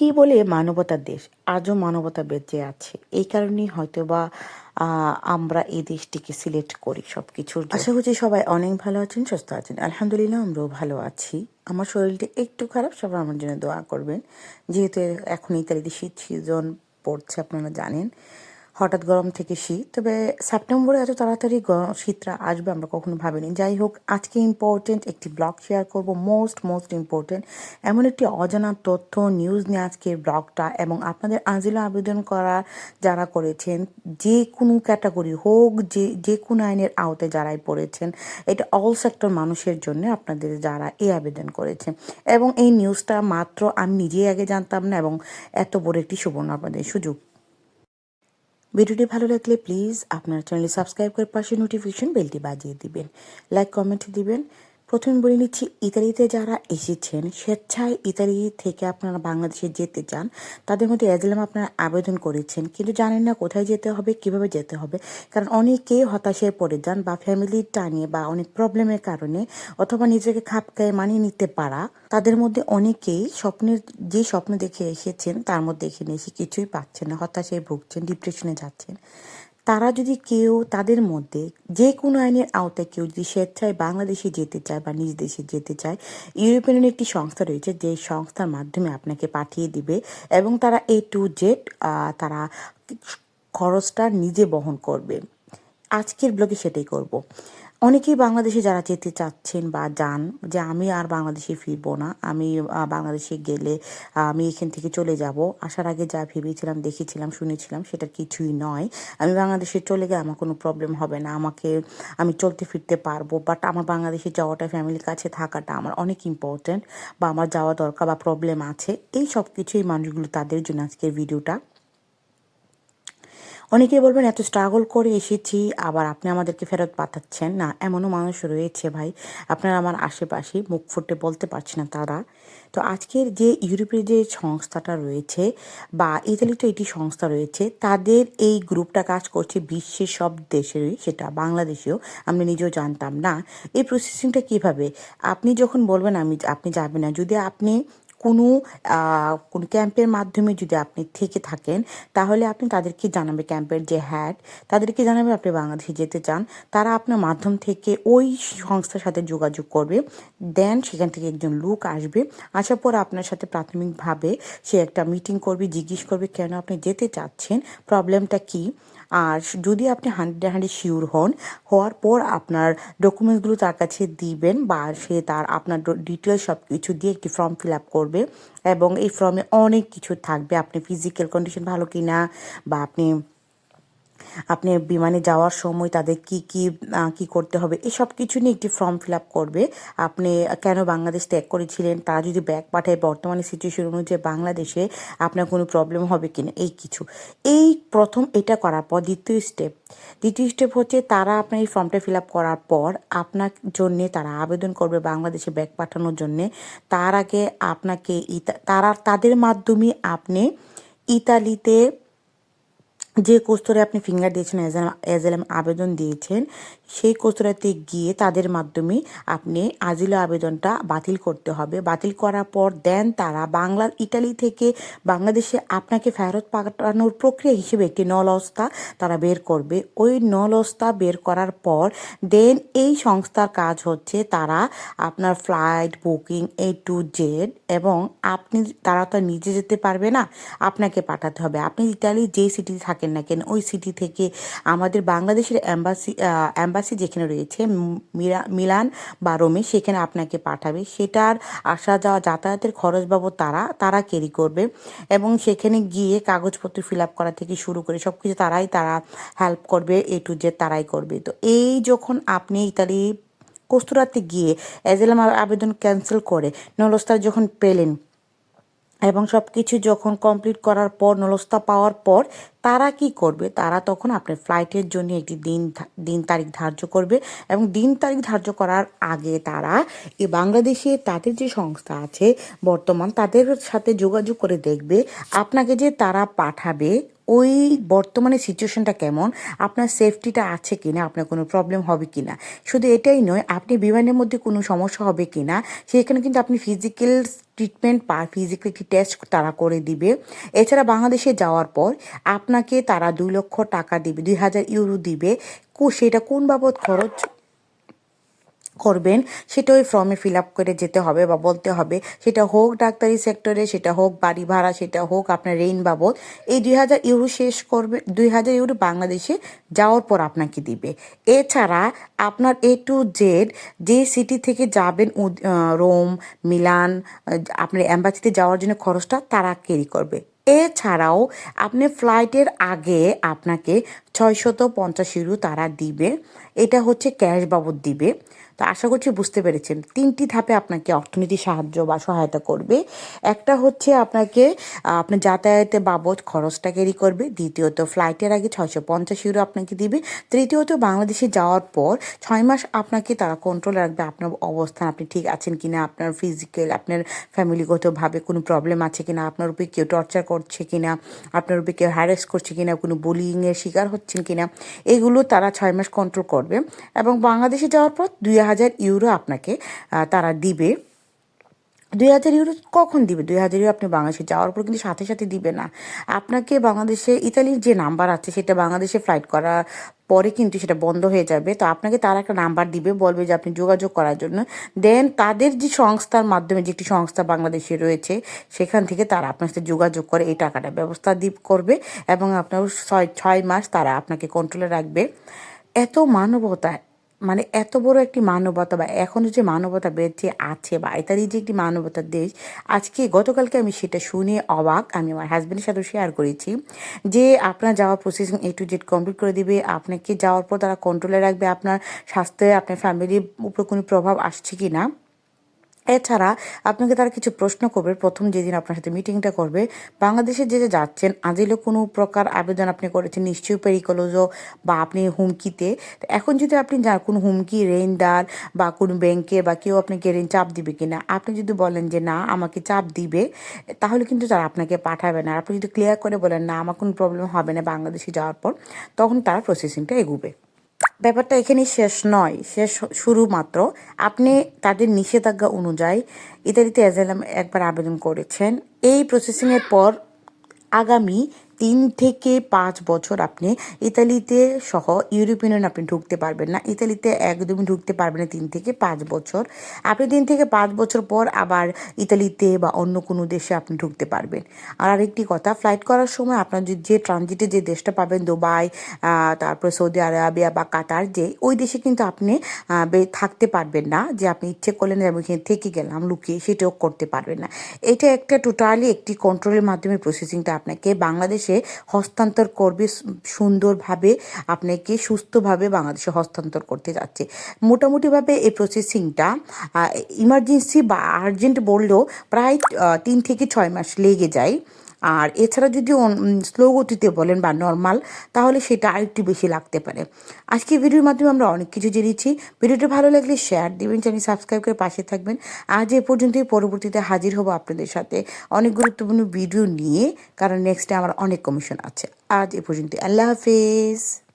অনেকেই বলে মানবতার দেশ? আজও মানবতা বেঁচে আছে। এই কারণেই হয়তো বা আমরা এই দেশটিকে সিলেক্ট করি সব কিছুর আশা করছি সবাই অনেক ভালো আছেন, সুস্থ আছেন। আলহামদুলিল্লাহ আমরাও ভালো আছি। আমার শরীরটি একটু খারাপ, সবাই আমার জন্য দোয়া করবেন। যেহেতু এখন ইতালিতে শীত সিজন পড়ছে, আপনারা জানেন। হঠাৎ গরম থেকে শীত। তবে সেপ্টেম্বরে এত তাড়াতাড়ি শীতটা আসবে আমরা কখনো ভাবিনি। যাই হোক, আজকে ইম্পর্টেন্ট একটি ব্লগ শেয়ার করব মোস্ট মোস্ট ইম্পর্টেন্ট এমন একটি অজানা তথ্য নিউজ নিয়ে আজকের ব্লগটা এবং আপনাদের আজিলা আবেদন করা যারা করেছেন, যে কোনো ক্যাটাগরি হোক, যে যে কোনো আইনের আওতায় যারাই পড়েছেন, এটা অল সেক্টর মানুষের জন্য আপনাদের যারা এই আবেদন করেছেন। এবং এই নিউজটা মাত্র আমি নিজেই আগে জানতাম না এবং এত বড় একটি সুবর্ণ আপনাদের সুযোগ ভিডিওটি ভালো লাগলে প্লিজ আপনার চ্যানেলে সাবস্ক্রাইব করে পাশে নোটিফিকেশন বেলটি বাজিয়ে দিবেন। লাইক কমেন্ট দিবেন। প্রথমে বলে নিচ্ছি, ইতালিতে যারা এসেছেন, স্বেচ্ছায় ইতালি থেকে আপনারা বাংলাদেশে যেতে চান, তাদের মধ্যে অ্যাজলাম আপনারা আবেদন করেছেন। কিন্তু জানেন না কোথায় যেতে হবে, কীভাবে যেতে হবে। কারণ অনেকেই হতাশায় পড়ে যান বা ফ্যামিলির টানিয়ে বা অনেক প্রবলেমের কারণে অথবা নিজেকে খাপ খাইয়ে মানিয়ে নিতে পারা। তাদের মধ্যে অনেকেই স্বপ্নের, যে স্বপ্ন দেখে এসেছেন, তার মধ্যে এখানে এসে কিছুই পাচ্ছেন না, হতাশায় ভুগছেন ডিপ্রেশনে যাচ্ছেন। তারা যদি কেউ তাদের মধ্যে যে কোনো আইনের আওতায় কেউ যদি স্বেচ্ছায় বাংলাদেশে যেতে চায় বা নিজ দেশে যেতে চায় ইউরোপিয়ান একটি সংস্থা রয়েছে যে সংস্থার মাধ্যমে আপনাকে পাঠিয়ে দিবে এবং তারা এ টু জেড তারা খরচটা নিজে বহন করবে। আজকের ব্লগে সেটাই করব। অনেকেই বাংলাদেশে যারা যেতে চাচ্ছেন বা যান, যে আমি আর বাংলাদেশে ফিরবো না, আমি বাংলাদেশে গেলে, আমি এখান থেকে চলে যাব, আসার আগে যা ভেবেছিলাম, দেখেছিলাম, শুনেছিলাম সেটা কিছুই নয়। আমি বাংলাদেশে চলে গেলে আমার কোনো প্রবলেম হবে না, আমাকে, আমি চলতে ফিরতে পারব বাট আমার বাংলাদেশে যাওয়াটা ফ্যামিলির কাছে থাকাটা আমার অনেক ইম্পর্ট্যান্ট বা আমার যাওয়া দরকার বা প্রবলেম আছে। এই সব কিছুই মানুষগুলো তাদের জন্য আজকের ভিডিওটা অনেকেই বলবেন, এত স্ট্রাগল করে এসেছি, আবার আপনি আমাদেরকে ফেরত পাঠাচ্ছেন। না, এমনও মানুষ রয়েছে ভাই। আপনারা আমার আশেপাশে মুখ ফুটে বলতে পারছি না তারা। তো আজকের যে ইউরোপের যে সংস্থাটা রয়েছে বা ইতালিতে এটি সংস্থা রয়েছে, তাদের এই গ্রুপটা কাজ করছে বিশ্বের সব দেশেরই, সেটা বাংলাদেশেও, আমরা নিজেও জানতাম না। এই প্রসেসিংটা কীভাবে? আপনি যখন বলবেন, আমি, আপনি যাবেন না। যদি আপনি কোনো কোনো ক্যাম্পের মাধ্যমে যদি আপনি থেকে থাকেন, তাহলে আপনি তাদেরকে জানাবে ক্যাম্পের যে হ্যাড। তাদেরকে জানাবে আপনি বাংলাদেশে যেতে চান। তারা আপনার মাধ্যম থেকে ওই সংস্থার সাথে যোগাযোগ করবে। দেন সেখান থেকে একজন লোক আসবে। আসার পর আপনার সাথে প্রাথমিকভাবে সে একটা মিটিং করবে, জিজ্ঞেস করবে কেন আপনি যেতে চাচ্ছেন প্রবলেমটা কি? আর যদি আপনি হান্ড্রেড হান্ড্রেড শিওর হন, হওয়ার পর আপনার ডকুমেন্টসগুলো তার কাছে দিবেন বা সে তার আপনার ডিটেলস সব কিছু দিয়ে একটি ফর্ম ফিল আপ করবে এবং এই ফর্মে অনেক কিছু থাকবে। আপনি ফিজিক্যাল কন্ডিশন ভালো কিনা বা আপনি আপনি বিমানে যাওয়ার সময় তাদের কি কি কি করতে হবে এই সব কিছু নিয়ে একটি ফর্ম ফিল আপ করবে। আপনি কেন বাংলাদেশ ত্যাগ করেছিলেন? তারা যদি ব্যাগ পাঠায় বর্তমানে সিচুয়েশন অনুযায়ী বাংলাদেশে আপনার কোনো প্রবলেম হবে কিনা? এই কিছু। এই প্রথম এটা করার পর দ্বিতীয় স্টেপ দ্বিতীয় স্টেপ হচ্ছে তারা আপনার এই ফর্মটা ফিল আপ করার পর আপনার জন্যে তারা আবেদন করবে বাংলাদেশে ব্যাগ পাঠানোর জন্যে। তার আগে আপনাকে তারা, তাদের মাধ্যমে আপনি ইতালিতে যে কোস্তরে আপনি ফিঙ্গার দিয়েছেন অ্যাজ এজেলাম আবেদন দিয়েছেন, সেই কোস্তরাতে গিয়ে তাদের মাধ্যমে আপনি আজিলা আবেদনটা বাতিল করতে হবে। বাতিল করার পর দেন তারা বাংলা ইটালি থেকে বাংলাদেশে আপনাকে ফেরত পাঠানোর প্রক্রিয়া হিসেবে একটি নলস্তা তারা বের করবে। ওই নলস্তা বের করার পর দেন এই সংস্থার কাজ হচ্ছে তারা আপনার flight booking A to Z এবং আপনি, তারা তো নিজে যেতে পারবে না, আপনাকে পাঠাতে হবে। আপনি ইতালি যে সিটিতে থাকেন না কেন? ওই সিটি থেকে আমাদের বাংলাদেশের অ্যাম্বাসি অ্যাম্বাসি যেখানে রয়েছে মিলান বা রোমে, সেখানে আপনাকে পাঠাবে। সেটার আসা যাওয়া যাতায়াতের খরচ বাবদ তারা তারা ক্যারি করবে এবং সেখানে গিয়ে কাগজপত্র ফিল আপ করা থেকে শুরু করে সব কিছু তারাই তারা হেল্প করবে এ টু জেড তারাই করবে। তো এই যখন আপনি ইতালি কস্তুরাতে গিয়ে এজেলাম আবেদন ক্যান্সেল করে নলস্তা যখন পেলেন এবং সব কিছু যখন কমপ্লিট করার পর, নলস্তা পাওয়ার পর, তারা কি করবে? তারা তখন আপনার ফ্লাইটের জন্য একটি দিন দিন তারিখ ধার্য করবে এবং দিন তারিখ ধার্য করার আগে তারা এই বাংলাদেশে তাদের যে সংস্থা আছে, বর্তমান তাদের সাথে যোগাযোগ করে দেখবে, আপনাকে যে তারা পাঠাবে ওই বর্তমানে সিচুয়েশনটা কেমন? আপনার সেফটিটা আছে কি না আপনার কোনো প্রবলেম হবে কি না শুধু এটাই নয়, আপনি বিমানের মধ্যে কোনো সমস্যা হবে কি না সেখানে কিন্তু আপনি ফিজিক্যাল ট্রিটমেন্ট বা ফিজিক্যাল একটি টেস্ট তারা করে দিবে। এছাড়া বাংলাদেশে যাওয়ার পর আপনাকে তারা দুই লক্ষ টাকা দিবে, দুই হাজার ইউরো দিবে। সেটা কোন বাবদ খরচ? করবেন সেটা ওই ফর্মে ফিল আপ করে যেতে হবে বা বলতে হবে। সেটা হোক ডাক্তারি সেক্টরে সেটা হোক বাড়ি ভাড়া, সেটা হোক আপনার রেইন বাবদ। এই দুই হাজার ইউরো শেষ করবে, দুই হাজার ইউরো বাংলাদেশে যাওয়ার পর আপনাকে দিবে। এছাড়া আপনার এ টু জেড যে সিটি থেকে যাবেন রোম, মিলান আপনার অ্যাম্বাসিতে যাওয়ার জন্য খরচটা তারা ক্যারি করবে। এছাড়াও আপনি ফ্লাইটের আগে আপনাকে ছয়শত পঞ্চাশ ইউরো তারা দিবে। এটা হচ্ছে ক্যাশ বাবদ দিবে। তো আশা করছি বুঝতে পেরেছেন। তিনটি ধাপে আপনাকে অর্থনীতি সাহায্য বা সহায়তা করবে। একটা হচ্ছে আপনাকে আপনার যাতায়াতে বাবদ খরচটা ক্যারি করবে। দ্বিতীয়ত ফ্লাইটের আগে ছয়শো পঞ্চাশ ইউরো আপনাকে দিবে। তৃতীয়ত বাংলাদেশে যাওয়ার পর ছয় মাস আপনাকে তারা কন্ট্রোল রাখবে আপনার অবস্থান, আপনি ঠিক আছেন কিনা, আপনার ফিজিক্যাল আপনার ফ্যামিলিগতভাবে কোনো প্রবলেম আছে কিনা, আপনার উপরে কেউ টর্চার করছে কিনা, আপনার উপরে কেউ হ্যারেস করছে কিনা, কোনো বুলিংয়ের শিকার হচ্ছেন কিনা, এগুলো তারা ছয় মাস কন্ট্রোল করবে। এবং বাংলাদেশে যাওয়ার পর দুই হাজার ইউরো আপনাকে তারা দিবে। দুই হাজার ইউরো কখন দিবে? দুই হাজার ইউরো আপনি বাংলাদেশে যাওয়ার পর কিন্তু সাথে সাথে দিবে না। আপনাকে বাংলাদেশে ইতালির যে নাম্বার আছে সেটা বাংলাদেশে ফ্লাইট করার পরে কিন্তু সেটা বন্ধ হয়ে যাবে। তো আপনাকে তারা একটা নাম্বার দিবে, বলবে যে আপনি যোগাযোগ করার জন্য। দেন তাদের যে সংস্থার মাধ্যমে যে একটি সংস্থা বাংলাদেশে রয়েছে, সেখান থেকে তারা আপনার সাথে যোগাযোগ করে এই টাকাটা ব্যবস্থা দিব করবে এবং আপনার ছয় ছয় মাস তারা আপনাকে কন্ট্রোলে রাখবে। এত মানবতা মানে এত বড় একটি মানবতা বা এখনও যে মানবতা বেঁচে আছে বা ইত্যাদি যে একটি মানবতার দেশ, আজকে গতকালকে আমি সেটা শুনে অবাক। আমি আমার হাজব্যান্ডের সাথে শেয়ার করেছি যে আপনার যাওয়ার processing A to Z complete করে দিবে। আপনাকে যাওয়ার পর তারা কন্ট্রোলে রাখবে। আপনার স্বাস্থ্যে, আপনার ফ্যামিলির উপর কোনো প্রভাব আসছে কি না এছাড়া আপনাকে তারা কিছু প্রশ্ন করবে। প্রথম যেদিন আপনার সাথে মিটিংটা করবে, বাংলাদেশে যে যে যাচ্ছেন আজিলও কোনো প্রকার আবেদন আপনি করেছেন? নিশ্চয়ই পেরিকোলোজো বা আপনি হুমকিতে। এখন যদি আপনি যান, কোনো হুমকি রেন্ডার বা কোনো ব্যাংকে বা কেউ আপনাকে ঋণ চাপ দিবে কি না আপনি যদি বলেন যে, না, আমাকে চাপ দিবে, তাহলে কিন্তু তারা আপনাকে পাঠাবে না। আপনি যদি ক্লিয়ার করে বলেন, না, আমার কোনো প্রবলেম হবে না বাংলাদেশে যাওয়ার পর, তখন তারা প্রসেসিংটা এগুবে। ব্যাপারটা এখানে শেষ নয়, শেষ শুরু মাত্র। আপনি তাদের নিষেধাজ্ঞা অনুযায়ী ইতালিতে অ্যাজাইলাম একবার আবেদন করেছেন। এই প্রসেসিংয়ের পর আগামী তিন থেকে পাঁচ বছর আপনি ইতালিতে সহ ইউরোপিয়ান আপনি ঢুকতে পারবেন না। ইতালিতে একদমই ঢুকতে পারবেন না তিন থেকে পাঁচ বছর। আপনি তিন থেকে পাঁচ বছর পর আবার ইতালিতে বা অন্য কোনো দেশে আপনি ঢুকতে পারবেন। আর আরেকটি কথা ফ্লাইট করার সময় আপনার যে- ট্রানজিটে যে দেশটা পাবেন, দুবাই তারপরে সৌদি আরবিয়া বা কাতার, যে, ওই দেশে কিন্তু আপনি থাকতে পারবেন না। যে, আপনি ইচ্ছে করলেন আমি এখানে থেকে গেলাম, লুকিয়ে সেটাও করতে পারবেন না। এটা একটা টোটালি একটি কন্ট্রোলের মাধ্যমে প্রসেসিংটা আপনাকে বাংলাদেশে হস্তান্তর করবে সুন্দরভাবে, আপনাকে সুস্থভাবে বাংলাদেশে হস্তান্তর করতে যাচ্ছে। মোটামুটিভাবে এই প্রসেসিংটা ইমার্জেন্সি বা আর্জেন্ট বললেও প্রায় তিন থেকে ছয় মাস লেগে যায়। আর এছাড়া যদি স্লো গতিতে বলেন বা নর্মাল তাহলে সেটা আরেকটু বেশি লাগতে পারে। আজকে ভিডিওর মাধ্যমে আমরা অনেক কিছু জেনেছি। ভিডিওটা ভালো লাগলে শেয়ার দেবেন চ্যানেল সাবস্ক্রাইব করে পাশে থাকবেন। আজ এ পর্যন্তই, পরবর্তীতে হাজির হব আপনাদের সাথে অনেক গুরুত্বপূর্ণ ভিডিও নিয়ে, কারণ নেক্সটে আমার অনেক কমিশন আছে। আজ এ পর্যন্ত আল্লাহ হাফেজ।